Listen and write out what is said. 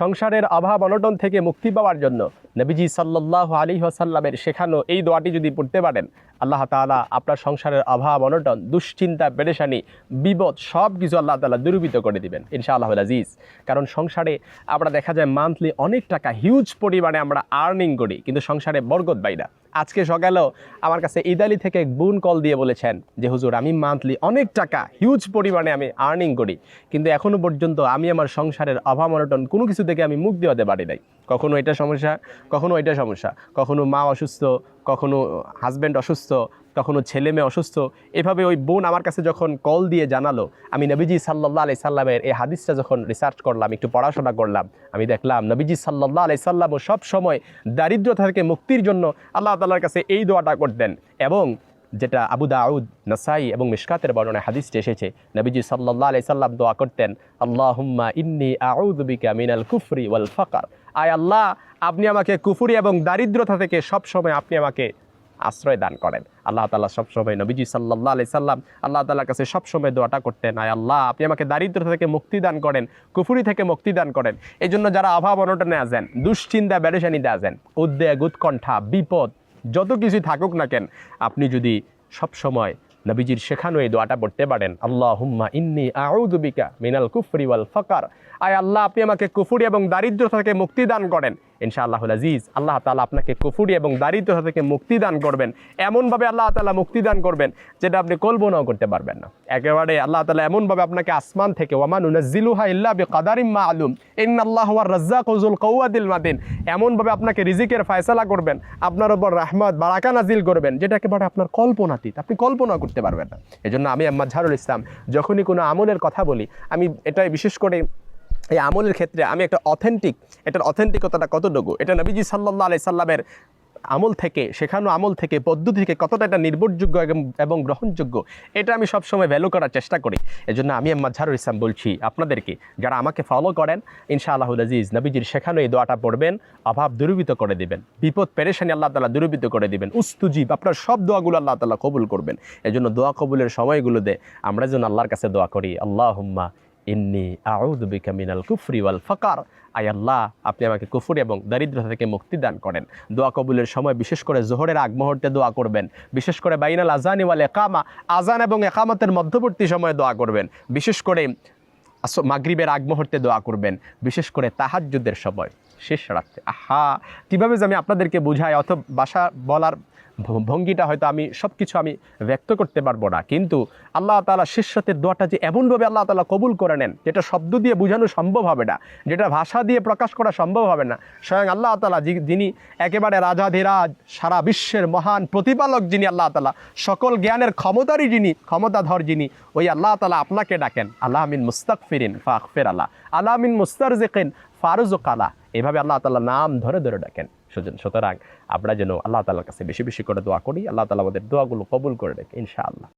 সংসারের অভাব অনটন থেকে মুক্তি পাওয়ার জন্য নবীজি সাল্লাহ আলী আসাল্লামের শেখানো এই দোয়াটি যদি পড়তে পারেন, আল্লাহ তাআলা আপনার সংসারের অভাব অনটন, দুশ্চিন্তা, পেরেশানি, বিপদ সব কিছু আল্লাহ তাআলা দুরূপিত করে দিবেন ইনশাআল্লাহ আজিজ। কারণ সংসারে আমরা দেখা যায় মান্থলি অনেক টাকা হিউজ পরিমাণে আমরা আর্নিং করি, কিন্তু সংসারে বরগত না। আজকে সকালেও আমার কাছে ইতালি থেকে এক বোন কল দিয়ে বলেছেন যে, হুজুর, আমি মান্থলি অনেক টাকা হিউজ পরিমাণে আমি আর্নিং করি, কিন্তু এখনও পর্যন্ত আমি আমার সংসারের অভাব অনটন কোনো কিছু থেকে আমি মুখ দেওয়াতে পারি নাই। কখনো এটা সমস্যা, কখনো এটা সমস্যা। কখনো মা অসুস্থ, কখনো হাজব্যান্ড অসুস্থ, কখনো ছেলে মেয়ে অসুস্থ। এভাবে ওই বোন আমার কাছে যখন কল দিয়ে জানালো, আমি নবীজি সাল্লাহ আলি সাল্লামের এই হাদিসটা যখন রিসার্চ করলাম, একটু পড়াশোনা করলাম, আমি দেখলাম নবীজি সাল্লাহ আলি সাল্লামও সব সময় দারিদ্রতা থেকে মুক্তির জন্য আল্লাহ তাল্লার কাছে এই দোয়াটা করতেন এবং যেটা আবু দাউদ, নাসাই এবং মিশকাতের বর্ণনায় হাদিসটি এসেছে। নবীজি সাল্লাহ আলি সাল্লাম দোয়া করতেন, আল্লাহুম্মা ইন্নি আউদ্বিকা মিনাল কুফরি ওয়াল ফাকার। আয় আল্লাহ, আপনি আমাকে কুফুরি এবং দারিদ্রতা থেকে সবসময় আপনি আমাকে আশ্রয় দান করেন। আল্লাহ তালা সবসময় নবীজি সাল্লাহ আলি সাল্লাম, আল্লাহ তালার কাছে সবসময় দোয়াটা করতেন, আয় আল্লাহ, আপনি আমাকে দারিদ্র থেকে মুক্তি দান করেন, কুফুরি থেকে মুক্তি দান করেন। এই জন্য যারা অভাব অনটনে আসেন দুশ্চিন্তা বেরেশানিতে আসেন উদ্বেগ, উৎকণ্ঠা, বিপদ, যত কিছুই থাকুক না কেন, আপনি যদি সবসময় নবীজির শেখানো এই দোয়াটা পড়তে পারেন। আল্লাহ হুম্মা ইন্নি আউদুবিকা মিনাল কুফরি ওয়াল ফকার। আয় আল্লাহ, আপনি আমাকে কুফুরি এবং দারিদ্র থেকে মুক্তি দান করেন। ইনশাআল্লাহ আজিজ। আল্লাহ তালা আপনাকে কুফুরি এবং দারিদ্রতা থেকে মুক্তি দান করবেন। এমনভাবে আল্লাহ তালা মুক্তি দান করবেন, যেটা আপনি কল্পনাও করতে পারবেন না। একেবারে আল্লাহ তালা এমনভাবে আপনাকে আসমান থেকে ওয়ামান উনাজিলুহা ইল্লা বি কাদারিম মা আলুম ইন আল্লাহ রাজ্জাক উজুল কৌয়াদিল মাদিন। এমনভাবে আপনাকে রিজিকের ফয়সালা করবেন, আপনার ওপর রাহমত, বারাকা নাজিল করবেন, যেটা একেবারে আপনার কল্পনাতীত। আপনি কল্পনা করতে পারবেন না। এজন্য আমি আম্মা ঝারুল ইসলাম, যখনই কোনো আমলের কথা বলি, আমি এটাই বিশেষ করে এই আমলের ক্ষেত্রে আমি একটা অথেন্টিক এটার অথেন্টিকতাটা কতটুকু? এটা নবীজি সাল্লাহ আলাই সাল্লামের আমল থেকে, শেখানো আমল থেকে, পদ্ধতি থেকে কতটা এটা নির্ভরযোগ্য এবং- গ্রহণযোগ্য, এটা আমি সবসময় ভ্যালু করার চেষ্টা করি। এজন্য আমি মাঝারুল ইসলাম বলছি আপনাদেরকে, যারা আমাকে ফলো করেন ইনশা ইনশাআল্লাহ আজিজ নবীজির শেখানো এই দোয়াটা পড়বেন, অভাব দূরীভূত করে দিবেন, বিপদ পেরেশানি আল্লাহ তালা দূরীভূত করে দিবেন, উস্তুজিব, আপনার সব দোয়াগুলো আল্লাহ তালা কবুল করবেন। এজন্য দোয়া কবুলের সময়গুলোতে আমরা যেন আল্লাহর কাছে দোয়া করি আল্লাহ হুম্মা ইন্নি আউদুবিকা মিনাল কুফরি ওয়াল ফাকার। আয় আল্লাহ, আপনি আমাকে কুফরি এবং দারিদ্রতা থেকে মুক্তি দান করেন। দোয়া কবুলের সময় বিশেষ করে জোহরের আগ মুহূর্তে দোয়া করবেন। বিশেষ করে বাইনাল আজানি ওয়াল একামা আজান এবং একামতের মধ্যবর্তী সময়ে দোয়া করবেন। বিশেষ করে মাগরিবের আগ মুহূর্তে দোয়া করবেন। বিশেষ করে তাহাজ্জুদের সময়, শেষ রাত্রে। আহা! কীভাবে যে আমি আপনাদেরকে বুঝাই, অথবা বাসা বলার ভঙ্গিটা হয়তো আমি সব কিছু আমি ব্যক্ত করতে পারব না। কিন্তু আল্লাহ তালা শিষ্যতের দোয়াটা যে এমনভাবে আল্লাহ তালা কবুল করে নেন, যেটা শব্দ দিয়ে বোঝানো সম্ভব হবে না, যেটা ভাষা দিয়ে প্রকাশ করা সম্ভব হবে না, স্বয়ং আল্লাহ তালা যিনি একেবারে রাজাধিরাজ সারা বিশ্বের মহান প্রতিপালক যিনি আল্লাহ তালা সকল জ্ঞানের ক্ষমতারই যিনি, ক্ষমতাধর যিনি, ওই আল্লাহ তালা আপনাকে ডাকেন, আল্লাহ আমিন মুস্তাকফিরিন ফাকফের আল্লাহ আল্লাহ আমিন মুস্তারজেকেন ফারুজক আলা এভাবে আল্লাহ তাল্লাহ নাম ধরে ধরে ডাকেন। সুজন সুতরাং আমরা যেন আল্লাহ তালার কাছে বেশি বেশি করে দোয়া করি, আল্লাহ তালা আমাদের দোয়াগুলো কবুল করে রেখে, ইনশাআল্লাহ।